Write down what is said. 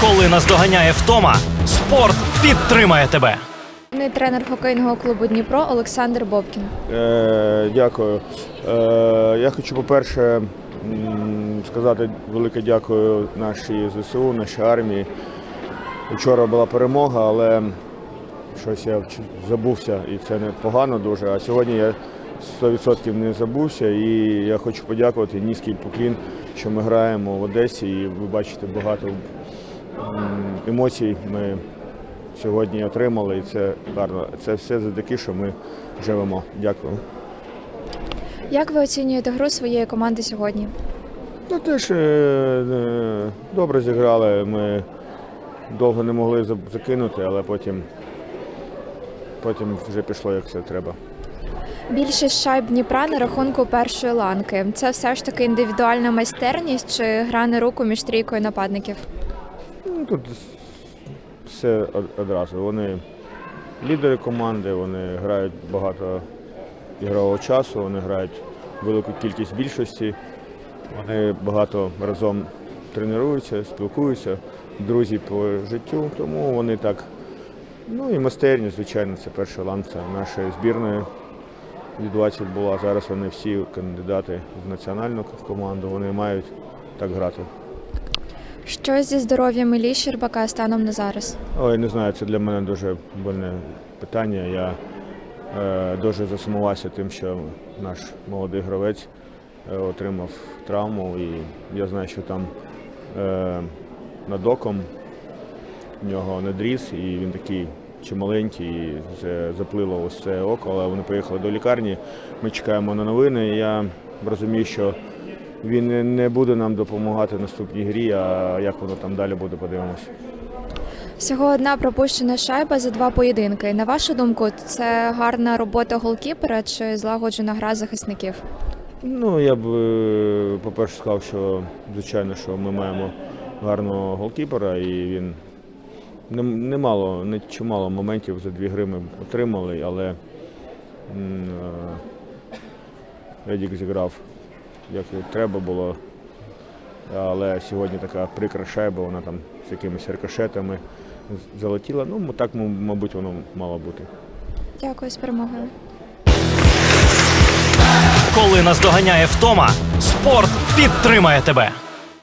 Коли наздоганяє втома, спорт підтримає тебе. Тренер хокейного клубу Дніпро Олександр Бобкін. Е, дякую. Е, я хочу, по-перше, сказати велике дякую нашій ЗСУ, нашій армії. Вчора була перемога, але щось я забувся, і це не погано дуже. А сьогодні я 100% не забувся. І я хочу подякувати низький поклін, що ми граємо в Одесі. І ви бачите багато емоцій. Ми сьогодні отримали, і це гарно. Це все завдяки, що ми живемо. Дякую. Як ви оцінюєте гру своєї команди сьогодні? Ну теж е, е, добре зіграли. Ми довго не могли закинути, але потім, потім вже пішло як все треба. Більшість шайб Дніпра на рахунку першої ланки. Це все ж таки індивідуальна майстерність чи гра на руку між трійкою нападників? Ну, тут все одразу. Вони лідери команди, вони грають багато ігрового часу, вони грають велику кількість більшості, вони багато разом тренуються, спілкуються, друзі по життю, тому вони так. Ну і майстерність, звичайно, це перша ланця нашої збірної. Від 20 була. Зараз вони всі кандидати в національну команду, вони мають так грати. Що зі здоров'ям Іллі Щербака станом на зараз? Ой, не знаю, це для мене дуже больне питання. Я е, дуже засумувався тим, що наш молодий гравець е, отримав травму, і я знаю, що там е, над оком в нього надріз, і він такий чималенький, і це заплило ось це око, але вони поїхали до лікарні. Ми чекаємо на новини. і Я розумію, що він не- буде нам допомагати в наступній грі, а як воно там далі буде, подивимося. Всього одна пропущена шайба за два поєдинки. На вашу думку, це гарна робота голкіпера чи злагоджена гра захисників? Ну, я б, е, по-перше, сказав, що звичайно, що ми маємо гарного голкіпера, і він не- немало, не чимало моментів за дві гри ми отримали, але е, Едік зіграв як і треба було. Але сьогодні така прикра шайба, вона там з якимись рикошетами залетіла. Ну, так, мабуть, воно мало бути. Дякую з перемогою. Коли наздоганяє втома, спорт підтримає тебе.